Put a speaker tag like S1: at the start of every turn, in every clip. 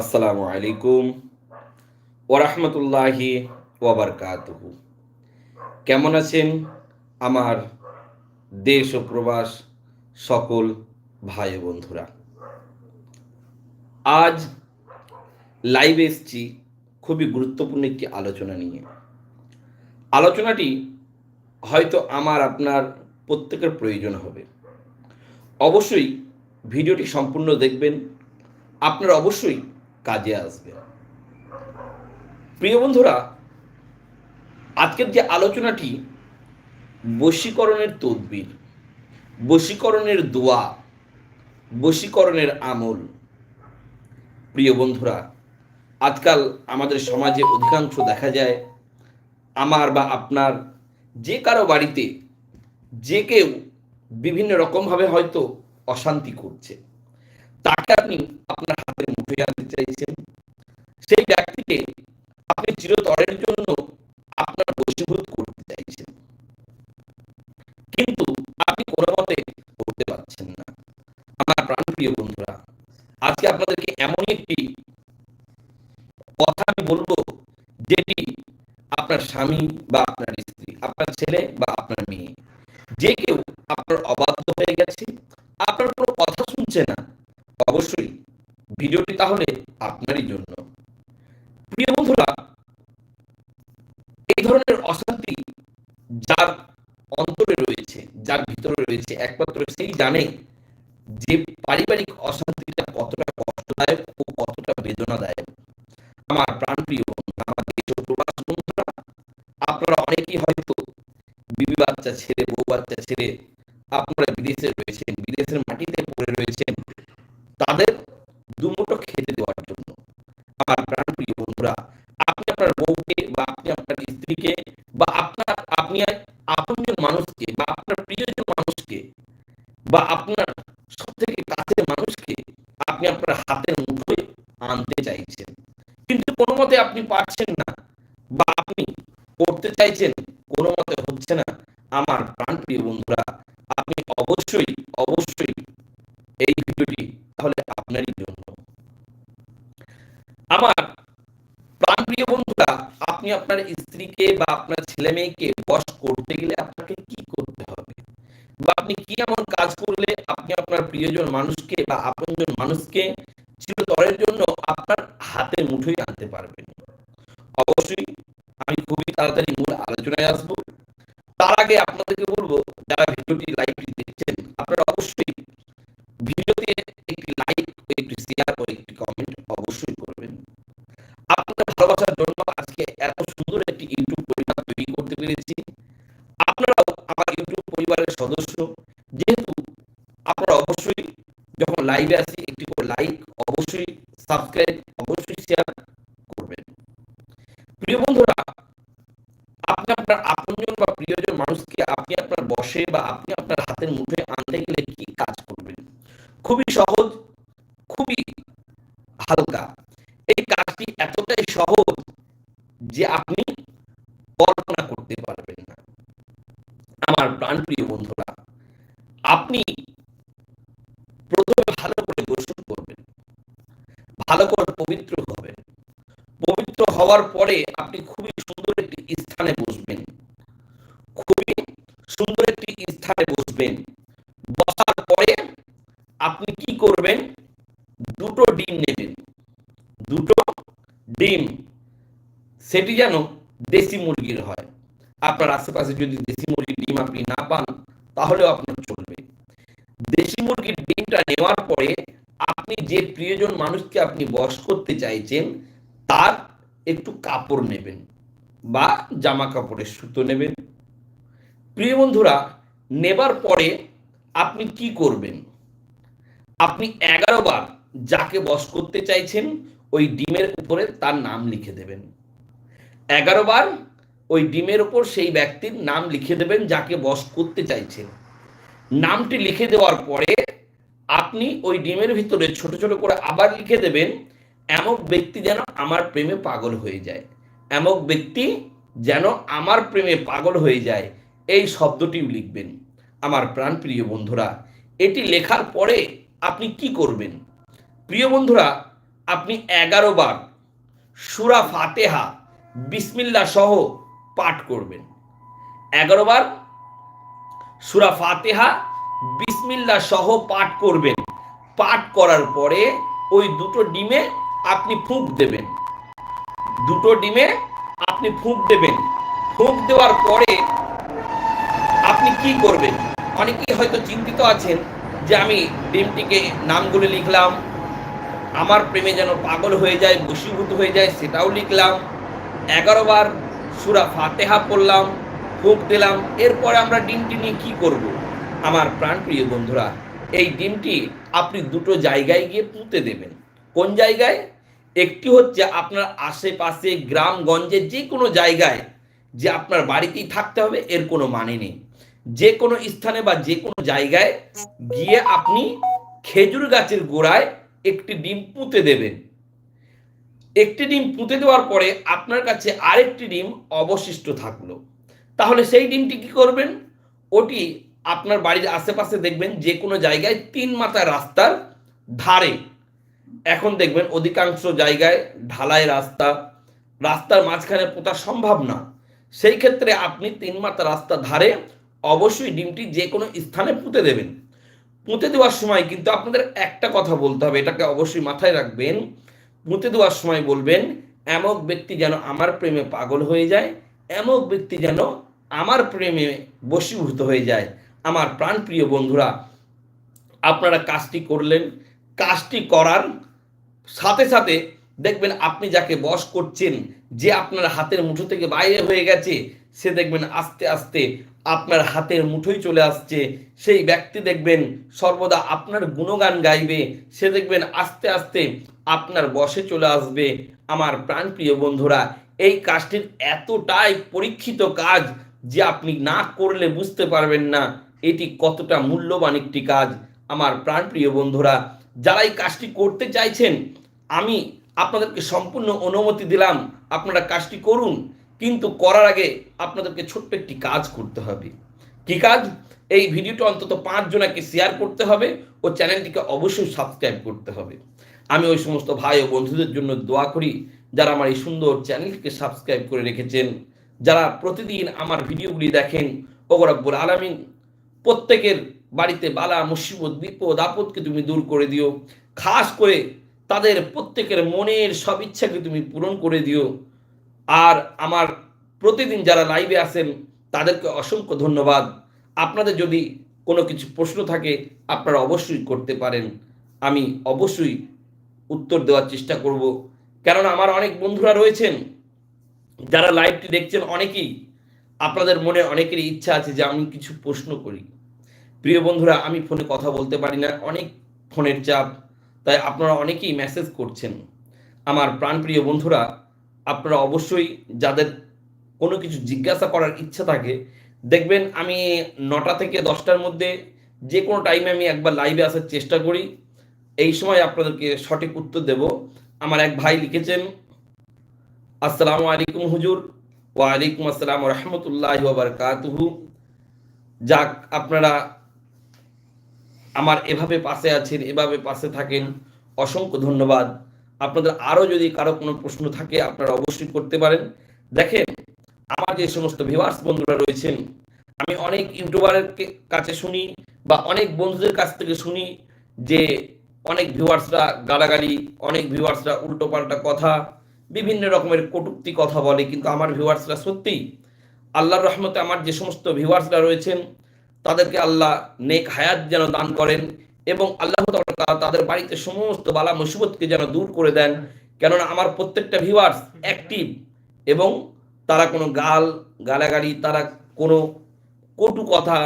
S1: আসসালামু আলাইকুম ওরহমতুল্লাহি ওবরকাতহ কেমন আছেন আমার দেশ ও প্রবাস সকল ভাই বন্ধুরা? আজ লাইভ এসছি খুবই গুরুত্বপূর্ণ একটি আলোচনা নিয়ে। আলোচনাটি হয়তো আমার, আপনার প্রত্যেকের প্রয়োজন হবে। অবশ্যই ভিডিওটি সম্পূর্ণ দেখবেন। আপনার অবশ্যই কাজে আসবে। প্রিয় বন্ধুরা, আজকের যে আলোচনাটি, বশীকরণের তদবির, বশীকরণের দোয়া, বশীকরণের আমল। প্রিয় বন্ধুরা, আজকাল আমাদের সমাজে অধিকাংশ দেখা যায়, আমার বা আপনার, যে কারও বাড়িতে যে কেউ বিভিন্ন রকমভাবে হয়তো অশান্তি করছে। তাকে আপনি আপনার হাতের মুঠোয় আনতে চাইছেন। সেই ব্যক্তিকে আপনি চিরতরের জন্য আপনার বশীভূত করতে চাইছেন। কিন্তু আপনি কোনো মতে করতে পারছেন না। আমার প্রাণপ্রিয় বন্ধুরা, আজকে আপনাদেরকে এমন একটি কথা আমি বলব, যেটি আপনার স্বামী বা আপনার স্ত্রী, আপনার ছেলে বা আপনার মেয়ে, যে কেউ আপনার অবাধ্য হয়ে গেছে আপনার কোনো কথা শুনছে না অবশ্যই ভিডিওটি তাহলে আপনারই জন্য। প্রিয় বন্ধুরা, এই ধরনের অশান্তি যার অন্তরে রয়েছে, যার ভিতরে রয়েছে একমাত্র সেই জানে যে পারিবারিক অশান্তিটা কতটা কষ্টদায়ক ও কতটা বেদনাদায়ক। আমার প্রাণপ্রিয় আমার দেশ ও প্রবাস বন্ধুরা, আপনারা অনেকেই হয়তো বিবি বাচ্চা ছেড়ে বউ বাচ্চা ছেড়ে আপনারা বিদেশে রয়েছেন, বিদেশের মাটিতে পড়ে রয়েছেন, তাদের বা আপনার সব থেকে কাছের মানুষকে আপনি আপনার হাতের মুঠোয় আনতে চাইছেন। কিন্তু কোনো মতে আপনি পারছেন না বা আপনি করতে চাইছেন, কোনো মতে হচ্ছে না। আমার প্রাণ প্রিয় বন্ধুরা, আপনি অবশ্যই অবশ্যই এই ভিডিওটি তাহলে আপনারই জন্য। আমার প্রাণপ্রিয় বন্ধুরা, আপনি আপনার স্ত্রীকে বা আপনার ছেলে মেয়েকে বশ করতে গেলে আপনাকে কি করতে হবে? বা আপনি কি এমন কাজ করলে আপনি আপনার প্রিয়জন মানুষকে বা আপনজন মানুষকে চিরতরের জন্য আপনার হাতে মুঠোই আনতে পারবেন? অবশ্যই আমি খুবই তাড়াতাড়ি মূল আলোচনায় আসব। তার আগে আপনাদেরকে বলব, যারা ভিডিওটি পরিবারের সদস্য, যেহেতু আপনারা অবশ্যই যখন লাইভে আসি, একটি করে লাইক অবশ্যই সাবস্ক্রাইব অবশ্যই শেয়ার করবেন। প্রিয় বন্ধুরা, আপনি আপনার আপনজন বা প্রিয়জন মানুষকে আপনি আপনার বসে বা আপনি আপনার হাতের মুঠে আনতে গেলে কি কাজ করবেন? খুবই সহজ করে পবিত্র হবেন পবিত্র হওয়ার পরে আপনি খুবই সুন্দর একটি স্থানে বসবেন। খুবই সুন্দর একটি স্থানে বসবেন। বসার পরে আপনি কি করবেন? দুটো ডিম নেবেন। দুটো ডিম, সেটি যেন দেশি মুরগির হয়। আপনার আশেপাশে যদি দেশি মুরগির ডিম আপনি না পান, তাহলেও আপনার চলবে। দেশি মুরগির ডিমটা নেওয়ার পরে আপনি যে প্রিয়জন মানুষকে আপনি বশ করতে চাইছেন, তার একটু কাপড় নেবেন বা জামা কাপড়ের সুতো নেবেন। প্রিয় বন্ধুরা, নেবার পরে আপনি কি করবেন? আপনি এগারো বার যাকে বশ করতে চাইছেন, ওই ডিমের উপরে তার নাম লিখে দেবেন। এগারো বার ওই ডিমের উপর সেই ব্যক্তির নাম লিখে দেবেন যাকে বশ করতে চাইছেন। নামটি লিখে দেওয়ার পরে আপনি ওই ডিমের ভিতরে ছোট ছোট করে আবার লিখে দেবেন, এমক ব্যক্তি যেন আমার প্রেমে পাগল হয়ে যায়। এমক ব্যক্তি যেন আমার প্রেমে পাগল হয়ে যায়, এই শব্দটিও লিখবেন। আমার প্রাণপ্রিয় বন্ধুরা, এটি লেখার পরে আপনি কি করবেন? প্রিয় বন্ধুরা, আপনি এগারো বার সুরা ফাতেহা, বিসমিল্লা সহ পাঠ করবেন। এগারো বার সুরা ফাতেহা বিসমিল্লা সহ পাঠ করবেন। পাঠ করার পরে ওই দুটো ডিমে আপনি ফুঁক দেবেন। দুটো ডিমে আপনি ফুঁক দেবেন। ফুঁক দেওয়ার পরে আপনি কি করবেন? অনেকেই হয়তো চিন্তিত আছেন যে আমি ডিমটিকে নামগুলো লিখলাম, আমার প্রেমে যেন পাগল হয়ে যায়, বশীভূত হয়ে যায়, সেটাও লিখলাম, এগারো বার সুরা ফাতেহা পড়লাম, ফুঁক দিলাম, এরপরে আমরা ডিমটি নিয়ে কি করব? আমার প্রাণপ্রিয় বন্ধুরা, এই ডিমটি আপনি দুটো জায়গায় গিয়ে পুঁতে দেবেন। কোন জায়গায়? একটি হচ্ছে আপনার আশেপাশে গ্রামগঞ্জে যে কোনো জায়গায় যে আপনার বাড়িতেই থাকতে হবে, এর কোনো মানে নেই। যে কোনো স্থানে বা যে কোনো জায়গায় গিয়ে আপনি খেজুর গাছের গোড়ায় একটি ডিম পুঁতে দেবেন। একটি ডিম পুঁতে দেওয়ার পরে আপনার কাছে আরেকটি ডিম অবশিষ্ট থাকল। তাহলে সেই ডিমটি কি করবেন? ওটি আপনার বাড়ির আশেপাশে দেখবেন যে কোনো জায়গায় তিন মাথা রাস্তার ধারে। এখন দেখবেন অধিকাংশ জায়গায় ঢালাই রাস্তা। রাস্তার মাঝখানে পোতা সম্ভব না। সেই ক্ষেত্রে আপনি তিন মাথা রাস্তার ধারে অবশ্যই ডিমটি যে কোনো স্থানে পুঁতে দেবেন। পুঁতে দেওয়ার সময় কিন্তু আপনাদের একটা কথা বলতে হবে, এটাকে অবশ্যই মাথায় রাখবেন। পুঁতে দেওয়ার সময় বলবেন, এমক ব্যক্তি যেন আমার প্রেমে পাগল হয়ে যায়, এমক ব্যক্তি যেন আমার প্রেমে বশীভূত হয়ে যায়। আমার প্রাণপ্রিয় বন্ধুরা, আপনারা কাজটি করলেন, কাজটি করার সাথে সাথে দেখবেন আপনি যাকে বশ করছেন, যে আপনার হাতের মুঠো থেকে বাইরে হয়ে গেছে, সে দেখবেন আস্তে আস্তে আপনার হাতের মুঠোই চলে আসছে। সেই ব্যক্তি দেখবেন সর্বদা আপনার গুণগান গাইবে, সে দেখবেন আস্তে আস্তে আপনার বসে চলে আসবে। আমার প্রাণপ্রিয় বন্ধুরা, এই কাজটির এতটাই পরীক্ষিত কাজ যে আপনি না করলে বুঝতে পারবেন না। এটি কতটা মূল্যবান একটি কাজ? আমার প্রাণপ্রিয় বন্ধুরা, যারা এই কাজটি করতে চাইছেন, আমি আপনাদেরকে সম্পূর্ণ অনুমতি দিলাম, আপনারা কাজটি করুন, কিন্তু করার আগে আপনাদেরকে ছোট্ট একটি কাজ করতে হবে। কি কাজ? এই ভিডিওটা অন্তত পাঁচ জনাকে শেয়ার করতে হবে ও চ্যানেলটিকে অবশ্যই সাবস্ক্রাইব করতে হবে। আমি ওই সমস্ত ভাই ও বন্ধুদের জন্য দোয়া করি, যারা আমার এই সুন্দর চ্যানেলটিকে সাবস্ক্রাইব করে রেখেছেন, যারা প্রতিদিন আমার ভিডিওগুলি দেখেন ও রব্বুল আলমিন প্রত্যেকের বাড়িতে বালা, মুসিবত, বিপদ, আপদকে তুমি দূর করে দিও। খাস করে তাদের প্রত্যেকের মনের সব ইচ্ছাকে তুমি পূরণ করে দিও। আর আমার প্রতিদিন যারা লাইভে আসেন তাদেরকে অসংখ্য ধন্যবাদ। আপনাদের যদি কোনো কিছু প্রশ্ন থাকে, আপনারা অবশ্যই করতে পারেন। আমি অবশ্যই উত্তর দেওয়ার চেষ্টা করব। কেননা আমার অনেক বন্ধুরা রয়েছেন, যারা লাইভটি দেখছেন অনেকেই। আপনাদের মনে অনেকেরই ইচ্ছা আছে যে আমি কিছু প্রশ্ন করি। প্রিয় বন্ধুরা, আমি ফোনে কথা বলতে পারি না, অনেক ফোনের চাপ, তাই আপনারা অনেকেই মেসেজ করছেন। আমার প্রাণপ্রিয় বন্ধুরা, আপনারা অবশ্যই যাদের কোনো কিছু জিজ্ঞাসা করার ইচ্ছা থাকে, দেখবেন আমি নটা থেকে দশটার মধ্যে যে কোনো টাইমে আমি একবার লাইভে আসার চেষ্টা করি। এই সময় আপনাদেরকে সঠিক উত্তর দেব। আমার এক ভাই লিখেছেন, আসসালামু আলাইকুম হুজুর, ওয়ালাইকুম আসসালাম রহমতুল্লাহ বারকাতুহু। যাক, আপনারা আমার এভাবে পাশে আছেন, এভাবে পাশে থাকেন, অসংখ্য ধন্যবাদ। আপনাদের আরও যদি কারও কোনো প্রশ্ন থাকে, আপনারা অবশ্যই করতে পারেন। দেখেন, আমার যে সমস্ত ভিভার্স বন্ধুরা রয়েছেন, আমি অনেক ইউটিউবারের কাছে শুনি বা অনেক বন্ধুদের কাছ থেকে শুনি যে অনেক ভিউয়ার্সরা গালাগালি, অনেক ভিউয়ার্সরা উল্টো পাল্টা কথা, বিভিন্ন রকমের কটুক্তি কথা বলে, কিন্তু আমার ভিউয়ার্সরা সত্যিই আল্লাহর রহমতে আমার যে সমস্ত ভিউয়ার্সরা রয়েছেন তাদেরকে আল্লাহ নেক হায়াত যেন দান করেন এবং আল্লাহ তাদের বাড়িতে সমস্ত বালা মুসিবতকে যেন দূর করে দেন। কেননা আমার প্রত্যেকটা ভিউয়ার্স অ্যাক্টিভ এবং তারা কোনো গাল, গালাগালি, তারা কোনো কটু কথা,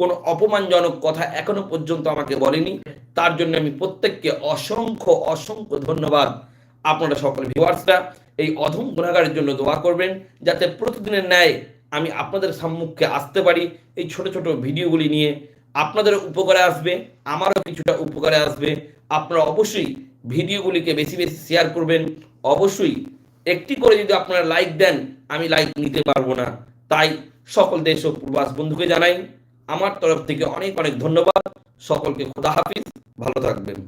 S1: কোনো অপমানজনক কথা এখনও পর্যন্ত আমাকে বলেনি। তার জন্য আমি প্রত্যেককে অসংখ্য অসংখ্য ধন্যবাদ। আপনারা সকল ভিউয়ার্সরা এই অধম গুণাগারের জন্য দোয়া করবেন, যাতে প্রতিদিনের ন্যায় আমি আপনাদের সম্মুখে আসতে পারি। এই ছোট ছোট ভিডিওগুলি নিয়ে আপনাদের উপকারে আসবে, আমারও কিছুটা উপকারে আসবে। আপনারা অবশ্যই ভিডিওগুলিকে বেশি বেশি শেয়ার করবেন। অবশ্যই একটি করে যদি আপনারা লাইক দেন, আমি লাইক নিতে পারব না। তাই সকল দেশ ও প্রবাস বন্ধুকে জানাই, আমার তরফ থেকে অনেক অনেক ধন্যবাদ। সকলকে খোদা হাফিজ, ভালো থাকবেন।